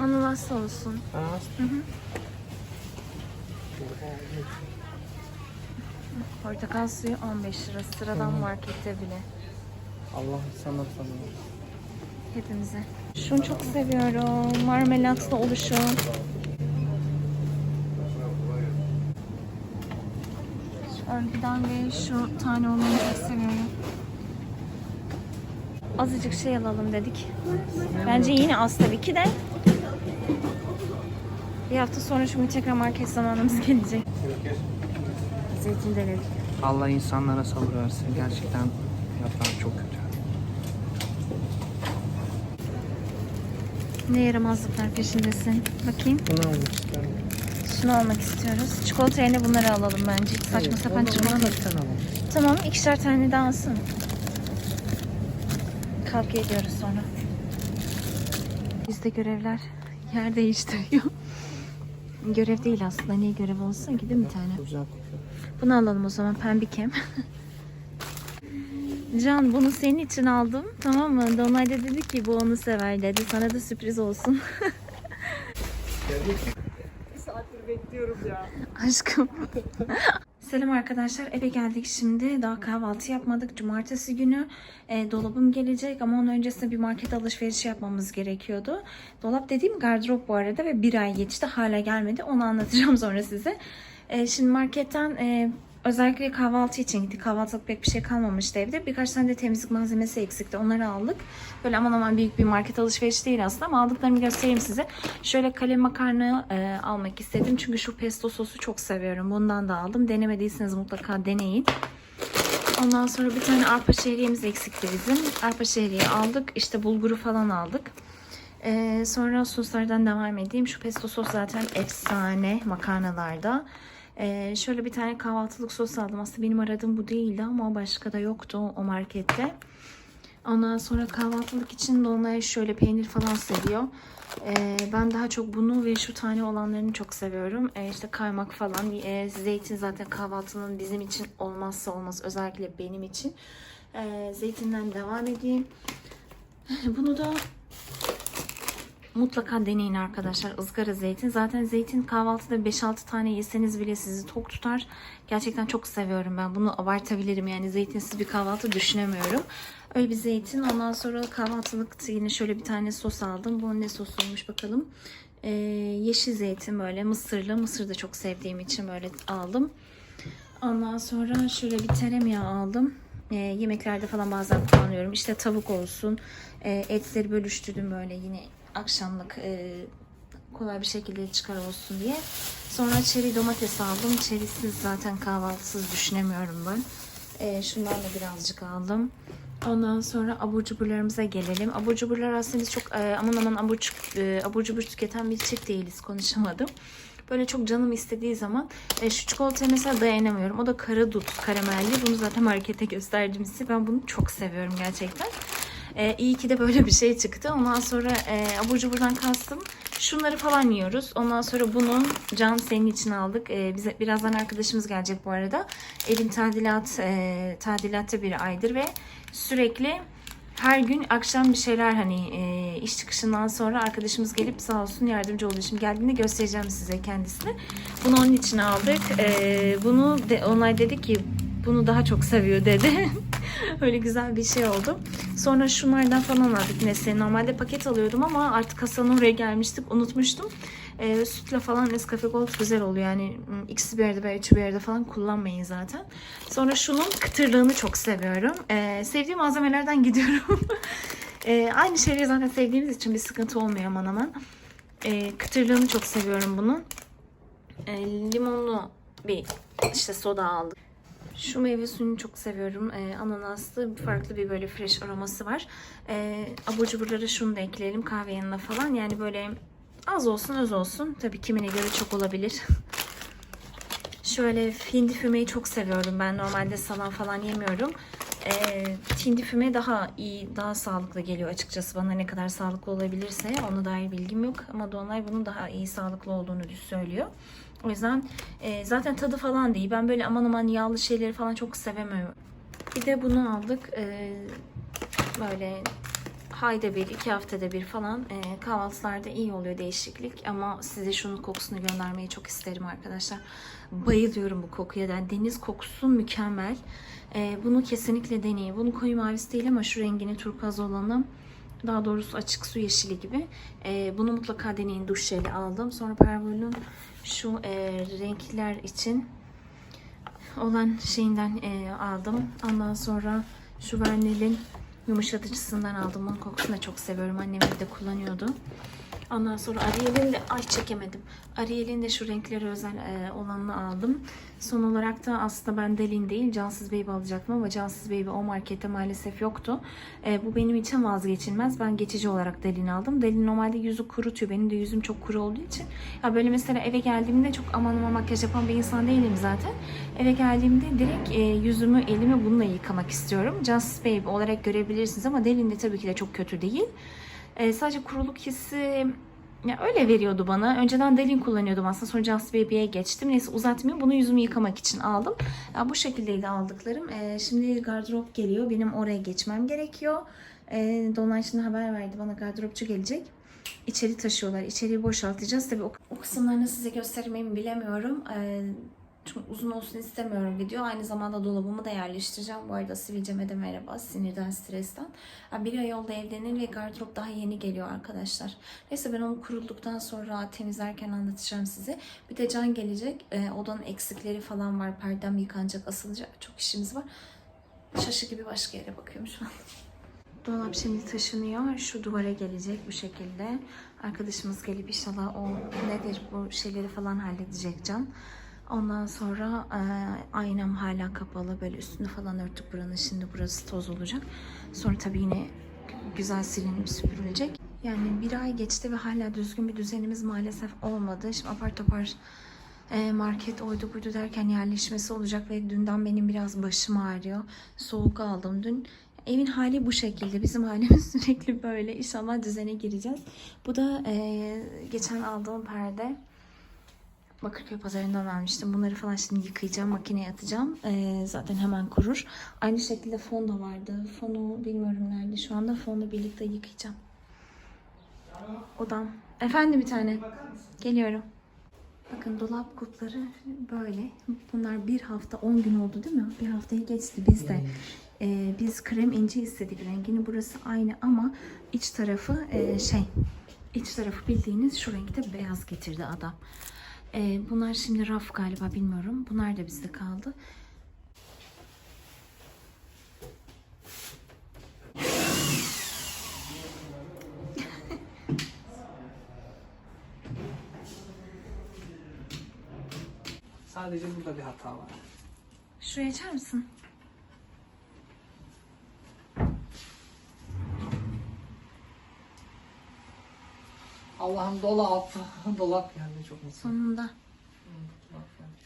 Ananaslı olsun. Ananas. Portakal suyu 15 lira. Sıradan markette bile. Allah sana sanıyor. Hepimize. Şunu çok seviyorum. Marmelatlı oluşu. Şu örgüden ve şu tane olanı çok seviyorum. Azıcık şey alalım dedik. Bence yine az tabii ki de. Bir hafta sonra şu tekrar market zamanımız gelecek. Zeytin denedik. Allah insanlara sabır versin. Gerçekten fiyatlar çok kötü. Ne yaramazlıklar peşindesin. Bakayım. Bunu almak istiyorum. Şunu almak istiyoruz. Çikolata yerine bunları alalım bence. Hiç saçma sapan çikolata. Tamam ikişer tane daha alsın. Kavga ediyoruz sonra. Bizde görevler yer değiştiriyor. Görev değil aslında. Niye görev olsun ki değil mi bir tane? Bunu alalım o zaman pembikem. Can bunu senin için aldım. Tamam mı? Donay da dedi ki bu onu sever dedi. Sana da sürpriz olsun. Bir saattir bekliyorum ya. Aşkım. Selam arkadaşlar. Eve geldik şimdi. Daha kahvaltı yapmadık. Cumartesi günü e, dolabım gelecek ama onun öncesinde bir market alışverişi yapmamız gerekiyordu. Dolap dediğim gardırop bu arada ve bir ay geçti. Hala gelmedi. Onu anlatacağım sonra size. E, şimdi marketten e, özellikle kahvaltı için gittik. Kahvaltılık pek bir şey kalmamıştı evde. Birkaç tane de temizlik malzemesi eksikti. Onları aldık. Böyle aman aman büyük bir market alışverişi değil aslında ama aldıklarımı göstereyim size. Şöyle kalem makarna e, almak istedim. Çünkü şu pesto sosu çok seviyorum. Bundan da aldım. Denemediyseniz mutlaka deneyin. Ondan sonra bir tane arpa şehriyemiz eksikti bizim. Arpa şehriye aldık. İşte bulguru falan aldık. Ee, sonra soslardan devam edeyim. Şu pesto sos zaten efsane makarnalarda. Ee, şöyle bir tane kahvaltılık sos aldım. Aslında benim aradığım bu değildi ama başka da yoktu o markette. Ondan sonra kahvaltılık için onlar şöyle peynir falan seviyor. Ee, ben daha çok bunu ve şu tane olanlarını çok seviyorum. Ee, işte kaymak falan. Ee, zeytin zaten kahvaltının bizim için olmazsa olmaz. Özellikle benim için. Ee, zeytinden devam edeyim. Bunu da Mutlaka deneyin arkadaşlar ızgara zeytin. Zaten zeytin kahvaltıda 5-6 tane yeseniz bile sizi tok tutar. Gerçekten çok seviyorum ben. Bunu abartabilirim yani zeytinsiz bir kahvaltı düşünemiyorum. Öyle bir zeytin. Ondan sonra kahvaltılık yine şöyle bir tane sos aldım. Bu ne sosuymuş bakalım. Ee, yeşil zeytin böyle mısırlı. Mısır da çok sevdiğim için böyle aldım. Ondan sonra şöyle bir tereyağı aldım. Ee, yemeklerde falan bazen kullanıyorum. İşte tavuk olsun. Ee, etleri bölüştürdüm böyle yine akşamlık e, kolay bir şekilde çıkar olsun diye. Sonra çeri domates aldım. Çerisiz zaten kahvaltısız düşünemiyorum ben. E, şundan da birazcık aldım. Ondan sonra abur cuburlarımıza gelelim. Abur cuburlar aslında biz çok e, aman aman abur, e, abur cubur tüketen bir çift değiliz. Konuşamadım. Böyle çok canım istediği zaman e, şu çikolataya mesela dayanamıyorum. O da kara dut karamelli. Bunu zaten markete gösterdim size. Ben bunu çok seviyorum gerçekten. E, iyi ki de böyle bir şey çıktı. Ondan sonra e, abur cuburdan kastım. Şunları falan yiyoruz. Ondan sonra bunu Can senin için aldık. E, bize birazdan arkadaşımız gelecek bu arada. Evin tadilat e, tadilatta bir aydır ve sürekli her gün akşam bir şeyler hani e, iş çıkışından sonra arkadaşımız gelip sağ olsun yardımcı oluyor. Şimdi geldiğinde göstereceğim size kendisini. Bunu onun için aldık. E, bunu de, onlar dedi ki bunu daha çok seviyor dedi. Öyle güzel bir şey oldu. Sonra şunlardan falan aldık Nestle. Normalde paket alıyordum ama artık kasanın oraya gelmiştik. Unutmuştum. E, sütle falan Nescafe Gold güzel oluyor. Yani ikisi bir yerde veya üçü bir yerde falan kullanmayın zaten. Sonra şunun kıtırlığını çok seviyorum. E, sevdiğim malzemelerden gidiyorum. e, aynı şeyleri zaten sevdiğimiz için bir sıkıntı olmuyor aman aman. E, kıtırlığını çok seviyorum bunun. E, limonlu bir işte soda aldım. Şu meyve suyunu çok seviyorum. Ee, ananaslı farklı bir böyle fresh aroması var. Ee, abur cuburlara şunu da ekleyelim kahve yanına falan. Yani böyle az olsun öz olsun. Tabii kimine göre çok olabilir. Şöyle hindi fümeyi çok seviyorum. Ben normalde salam falan yemiyorum. Ee, hindi füme daha iyi, daha sağlıklı geliyor açıkçası. Bana ne kadar sağlıklı olabilirse ona dair bilgim yok. Ama Donay bunun daha iyi sağlıklı olduğunu söylüyor. O yüzden e, zaten tadı falan değil. Ben böyle aman aman yağlı şeyleri falan çok sevemiyorum. Bir de bunu aldık. E, böyle hayda bir, iki haftada bir falan e, kahvaltılarda iyi oluyor değişiklik. Ama size şunun kokusunu göndermeyi çok isterim arkadaşlar. Bayılıyorum bu kokuya. Yani deniz kokusu mükemmel. E, bunu kesinlikle deneyin. Bunun koyu mavisi değil ama şu rengini turkuaz olanı daha doğrusu açık su yeşili gibi. E, bunu mutlaka deneyin. Duş jeli aldım. Sonra Pervol'ün şu e, renkler için olan şeyinden e, aldım. Ondan sonra şu Vernel'in yumuşatıcısından aldım. Onun kokusunu da çok seviyorum. Annem evde kullanıyordu. Ondan sonra Ariel'in de ay çekemedim. Ariel'in de şu renkleri özel e, olanını aldım. Son olarak da aslında ben Delin değil Cansız Baby alacaktım ama Cansız Baby o markette maalesef yoktu. E, bu benim için vazgeçilmez. Ben geçici olarak Delin aldım. Delin normalde yüzü kurutuyor. Benim de yüzüm çok kuru olduğu için. Ya böyle mesela eve geldiğimde çok aman aman makyaj yapan bir insan değilim zaten. Eve geldiğimde direkt e, yüzümü elimi bununla yıkamak istiyorum. Cansız Baby olarak görebilirsiniz ama Delin de tabii ki de çok kötü değil. E, sadece kuruluk hissi ya öyle veriyordu bana. Önceden Delin kullanıyordum aslında. Sonra Just Baby'ye geçtim. Neyse uzatmayayım. Bunu yüzümü yıkamak için aldım. Ya bu şekildeydi aldıklarım. E, şimdi gardırop geliyor. Benim oraya geçmem gerekiyor. E, Dolunay şimdi haber verdi. Bana gardıropçu gelecek. İçeri taşıyorlar. İçeriği boşaltacağız. Tabii o, o kısımlarını size göstermemi bilemiyorum. E, çünkü uzun olsun istemiyorum video. Aynı zamanda dolabımı da yerleştireceğim. Bu arada sivilceme de merhaba. Sinirden, stresten. Bir ay oldu evlenir ve gardırop daha yeni geliyor arkadaşlar. Neyse ben onu kurulduktan sonra temizlerken anlatacağım size. Bir de Can gelecek. Ee, odanın eksikleri falan var. Perdem yıkanacak, asılacak. Çok işimiz var. Şaşı gibi başka yere bakıyorum şu an. Dolap şimdi taşınıyor. Şu duvara gelecek bu şekilde. Arkadaşımız gelip inşallah o nedir bu şeyleri falan halledecek Can. Ondan sonra e, aynam hala kapalı. Böyle üstünü falan örttük buranın. Şimdi burası toz olacak. Sonra tabii yine güzel silinip süpürülecek. Yani bir ay geçti ve hala düzgün bir düzenimiz maalesef olmadı. Şimdi apar topar market oydu buydu derken yerleşmesi olacak ve dünden benim biraz başım ağrıyor. Soğuk aldım dün. Evin hali bu şekilde. Bizim halimiz sürekli böyle. İnşallah düzene gireceğiz. Bu da geçen aldığım perde. Bakırköy pazarından almıştım. Bunları falan şimdi yıkayacağım, makineye atacağım. Ee, zaten hemen kurur. Aynı şekilde fon da vardı. Fonu bilmiyorum nerede şu anda. Fonla birlikte yıkayacağım. Odam. Efendim bir tane. Geliyorum. Bakın dolap kupları böyle. Bunlar bir hafta 10 gün oldu değil mi? Bir haftayı geçti biz de. Ee, biz krem ince istedik rengini. Burası aynı ama iç tarafı e, şey iç tarafı bildiğiniz şu renkte beyaz getirdi adam. Ee, bunlar şimdi raf galiba bilmiyorum. Bunlar da bizde kaldı. Sadece burada bir hata var. Şuraya açar mısın? Allah'ım dolap. dolap geldi çok mutluyum. Sonunda.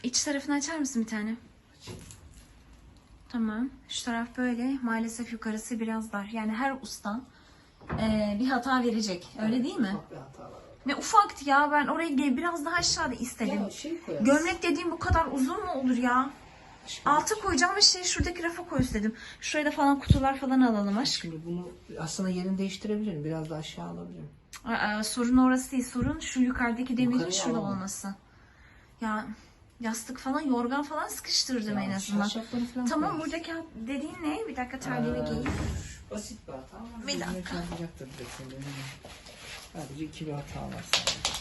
İç tarafını açar mısın bir tane? Tamam. Şu taraf böyle. Maalesef yukarısı biraz dar. Yani her usta eee, bir hata verecek. Öyle değil mi? Ufak bir hata var. Ne ufaktı ya. Ben orayı ge- biraz daha aşağıda istedim. Ya şey koyarız. Gömlek dediğim bu kadar uzun mu olur ya? Aşkım, Altı koyacağım ve şey şuradaki rafa koy istedim. Şuraya da falan kutular falan alalım aşk. Şimdi bunu aslında yerini değiştirebilirim. Biraz da aşağı alabilirim. Aa, sorun orası değil. Sorun şu yukarıdaki demirin şurada alalım. olması. Ya yastık falan, yorgan falan sıkıştırdım en Ya, azından. çarşafları falan Tamam koyarız. buradaki hat- dediğin ne? Bir dakika terliğimi Ee, giyeyim. Basit bir hata ama Bir dakika. çarpacaktır direkt. Sadece iki bir hata var sadece.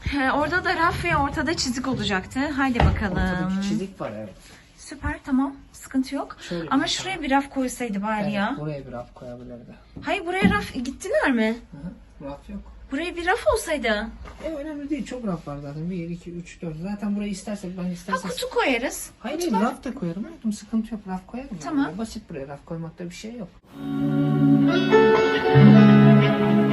He, orada da raf ve ortada çizik olacaktı. Haydi bakalım. Ortadaki çizik var evet. Süper tamam. Sıkıntı yok. Şöyle Ama bir şuraya bir raf koysaydı bari Evet, ya. buraya bir raf koyabilirdi. Hayır buraya raf gittiler mi? Hı hı. Raf yok. Buraya bir raf olsaydı. E önemli değil. Çok raf var zaten. 1, 2, 3, 4. Zaten burayı istersek ben Ha istersek... kutu koyarız. Hayır hayır, Kutular- raf da koyarım. Hayatım sıkıntı yok. Raf koyarım. Tamam. Basit buraya raf koymakta bir şey yok.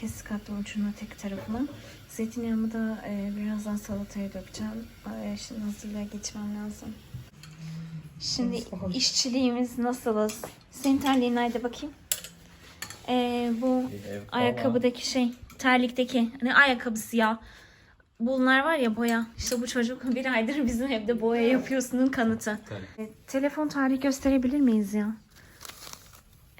kesik attım ucuna tek tarafına. Zeytinyağımı da e, birazdan salataya dökeceğim. E, şimdi hazırlığa geçmem lazım. Şimdi Nasıl? işçiliğimiz nasılız? Senin terliğin nerede bakayım? E, bu ayakkabıdaki şey, terlikteki ne ayakkabısı ya? Bunlar var ya boya. İşte bu çocuk bir aydır bizim evde boya yapıyorsunun kanıtı. E, telefon tarihi gösterebilir miyiz ya?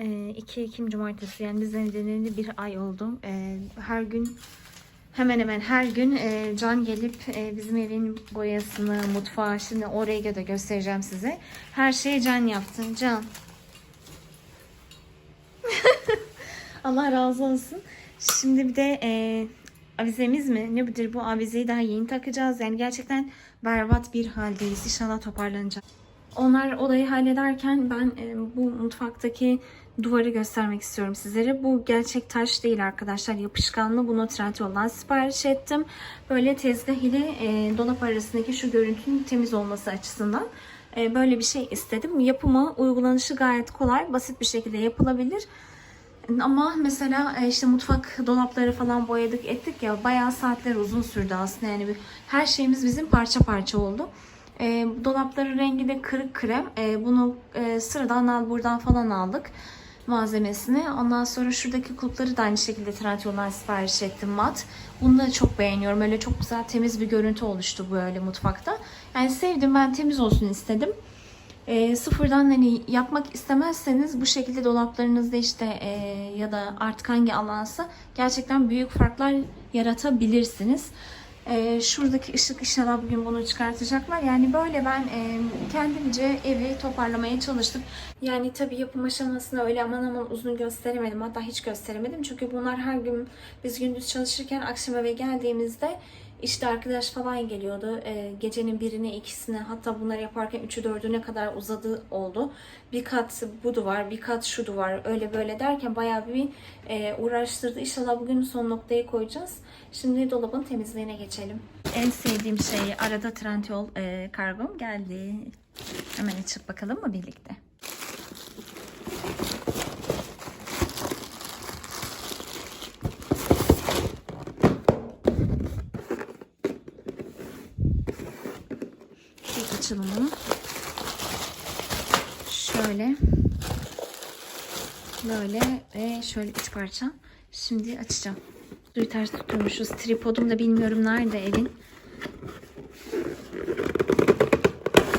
2 Ekim Cumartesi yani biz evleneli bir ay oldu. Ee, her gün hemen hemen her gün e, Can gelip e, bizim evin boyasını, mutfağı şimdi oraya da göstereceğim size. Her şeyi Can yaptı. Can. Allah razı olsun. Şimdi bir de e, avizemiz mi? Ne budur bu avizeyi daha yeni takacağız. Yani gerçekten berbat bir haldeyiz. İnşallah toparlanacak. Onlar olayı hallederken ben e, bu mutfaktaki duvarı göstermek istiyorum sizlere. Bu gerçek taş değil arkadaşlar. Yapışkanlı. Bunu Trendyol'dan sipariş ettim. Böyle tezgah ile e, dolap arasındaki şu görüntünün temiz olması açısından e, böyle bir şey istedim. Yapımı, uygulanışı gayet kolay. Basit bir şekilde yapılabilir. Ama mesela işte mutfak dolapları falan boyadık ettik ya bayağı saatler uzun sürdü aslında yani her şeyimiz bizim parça parça oldu. E, dolapların rengi de kırık krem. E, bunu e, sıradan al buradan falan aldık malzemesini. Ondan sonra şuradaki kulpları da aynı şekilde Trendyol'dan sipariş ettim mat. Bunu da çok beğeniyorum. Öyle çok güzel temiz bir görüntü oluştu böyle mutfakta. Yani sevdim ben temiz olsun istedim. E, sıfırdan hani yapmak istemezseniz bu şekilde dolaplarınızda işte e, ya da artık hangi alansa gerçekten büyük farklar yaratabilirsiniz. E, şuradaki ışık inşallah bugün bunu çıkartacaklar. Yani böyle ben e, kendimce evi toparlamaya çalıştım. Yani tabii yapım aşamasını öyle aman aman uzun gösteremedim. Hatta hiç gösteremedim. Çünkü bunlar her gün biz gündüz çalışırken akşam eve geldiğimizde işte arkadaş falan geliyordu. Ee, gecenin birine, ikisine hatta bunları yaparken üçü dördüne kadar uzadı oldu. Bir kat bu duvar, bir kat şu duvar öyle böyle derken bayağı bir e, uğraştırdı. İnşallah bugün son noktayı koyacağız. Şimdi dolabın temizliğine geçelim. En sevdiğim şey arada Trendyol e, kargom geldi. Hemen açıp bakalım mı birlikte? Açılımı şöyle böyle ve şöyle üç parça. Şimdi açacağım. Suyu ters tutuyormuşuz. Tripodum da bilmiyorum nerede evin.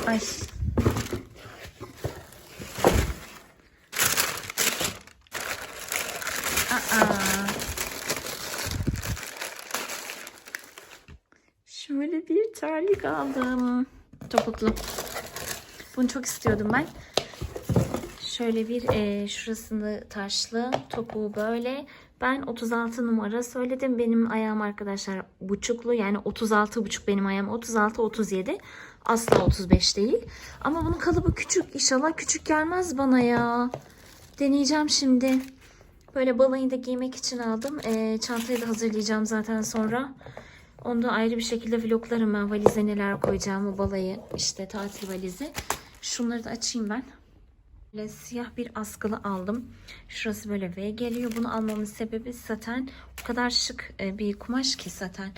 Ay. Aa. Şöyle bir terlik aldım. Topuklu. Bunu çok istiyordum ben. Şöyle bir e, şurasını taşlı, topuğu böyle. Ben 36 numara söyledim. Benim ayağım arkadaşlar buçuklu. Yani 36 buçuk benim ayağım. 36 37. Asla 35 değil. Ama bunun kalıbı küçük. İnşallah küçük gelmez bana ya. Deneyeceğim şimdi. Böyle balayında giymek için aldım. E, çantayı da hazırlayacağım zaten sonra. Onu da ayrı bir şekilde vloglarım ben. Valize neler koyacağımı balayı işte tatil valizi. Şunları da açayım ben. Böyle siyah bir askılı aldım. Şurası böyle V geliyor. Bunu almamın sebebi zaten o kadar şık e, bir kumaş ki zaten.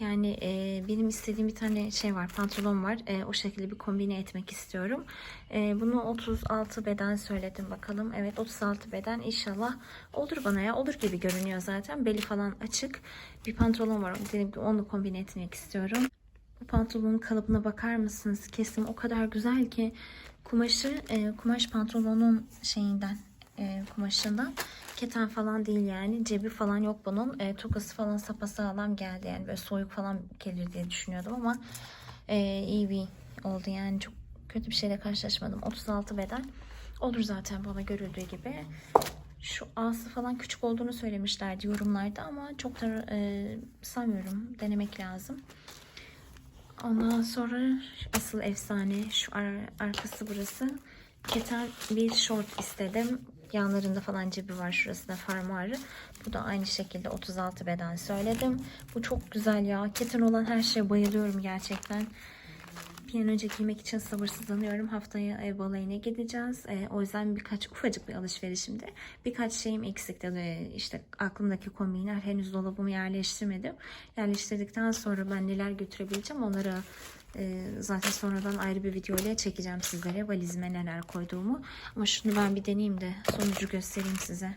Yani e, benim istediğim bir tane şey var. Pantolon var. E, o şekilde bir kombine etmek istiyorum. Bunu 36 beden söyledim bakalım. Evet 36 beden inşallah olur bana ya. Olur gibi görünüyor zaten. Beli falan açık. Bir pantolon var. Dedim ki onu kombine etmek istiyorum. Bu pantolonun kalıbına bakar mısınız? Kesim o kadar güzel ki kumaşı e, kumaş pantolonun şeyinden e, kumaşından keten falan değil yani. Cebi falan yok bunun. E, tokası falan sapasağlam geldi yani. Böyle soyuk falan gelir diye düşünüyordum ama e, iyi bir oldu yani. Çok kötü bir şeyle karşılaşmadım. 36 beden. Olur zaten bana görüldüğü gibi. Şu ağası falan küçük olduğunu söylemişlerdi yorumlarda ama çok da e, sanmıyorum. Denemek lazım. Ondan sonra asıl efsane şu ar- arkası burası. Keten bir şort istedim. Yanlarında falan cebi var. Şurasında fermuarı. Bu da aynı şekilde 36 beden söyledim. Bu çok güzel ya. Keten olan her şeye bayılıyorum gerçekten. Bir an önce giymek için sabırsızlanıyorum. Haftaya ev balayına gideceğiz. E, o yüzden birkaç ufacık bir alışverişimde. Birkaç şeyim eksikti. E, işte aklımdaki kombinler henüz dolabımı yerleştirmedim. Yerleştirdikten sonra ben neler götürebileceğim onları e, zaten sonradan ayrı bir video ile çekeceğim sizlere. Valizime neler koyduğumu. Ama şunu ben bir deneyeyim de sonucu göstereyim size.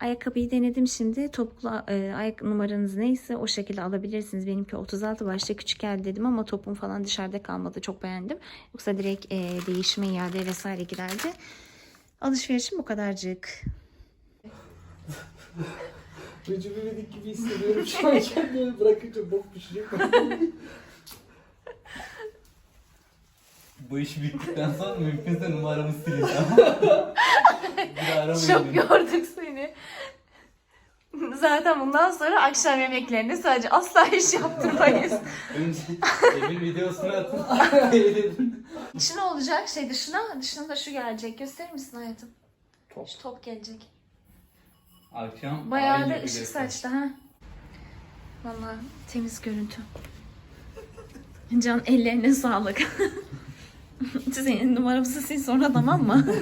Ayakkabıyı denedim şimdi. Topuklu e, ayak numaranız neyse o şekilde alabilirsiniz. Benimki 36 başta küçük geldi dedim ama topum falan dışarıda kalmadı. Çok beğendim. Yoksa direkt e, değişme iade vesaire giderdi. Alışverişim bu kadarcık. Recep İvedik gibi hissediyorum şu an kendimi bırakınca bok düşecek. Bu iş bittikten sonra mümkünse numaramı sileceğim. Çok gördük seni. Zaten bundan sonra akşam yemeklerinde sadece asla iş yaptırmayız. Önce evin videosunu atın. Edin. Dışı ne olacak? Şey dışına, dışına da şu gelecek. Gösterir misin hayatım? Top. Şu top gelecek. Akşam Bayağı ay da ışık saçtı ha. Vallahi temiz görüntü. Can ellerine sağlık. Senin numaramızı sil sonra tamam mı?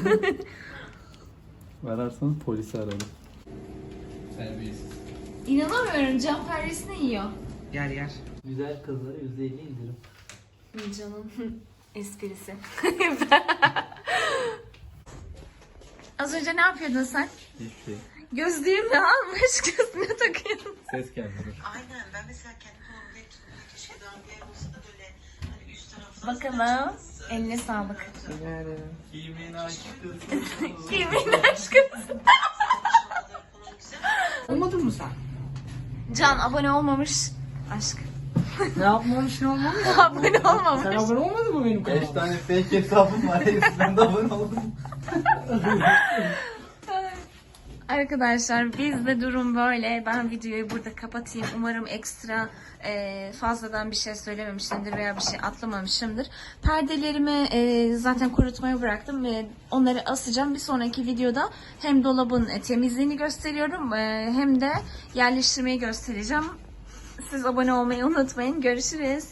Ararsanız polisi ararım. Terbiyesiz. İnanamıyorum Can perresini yiyor. Yer yer. Güzel kızlara %50 indirim. Can'ın esprisi. Az önce ne yapıyordun sen? Hiçbir şey. Gözlüğümü almış gözüne takıyorsun. Ses geldi. Aynen ben mesela kendi eğitimde keşke daha bir yer olsa da böyle hani üst taraflar Bakalım. Eline sağlık. Yani. Kimin aşkı? Kimin aşkı? Olmadın mı sen? Can abone olmamış. Aşk. Ne yapmamış ne olmamış? abone olmamış. Sen abone olmadın mı benim 5 kanalıma? tane fake hesabım var. Hepsinden de abone oldum. Arkadaşlar bizde durum böyle. Ben videoyu burada kapatayım. Umarım ekstra e, fazladan bir şey söylememişimdir veya bir şey atlamamışımdır. Perdelerimi e, zaten kurutmaya bıraktım ve onları asacağım. Bir sonraki videoda hem dolabın e, temizliğini gösteriyorum e, hem de yerleştirmeyi göstereceğim. Siz abone olmayı unutmayın. Görüşürüz.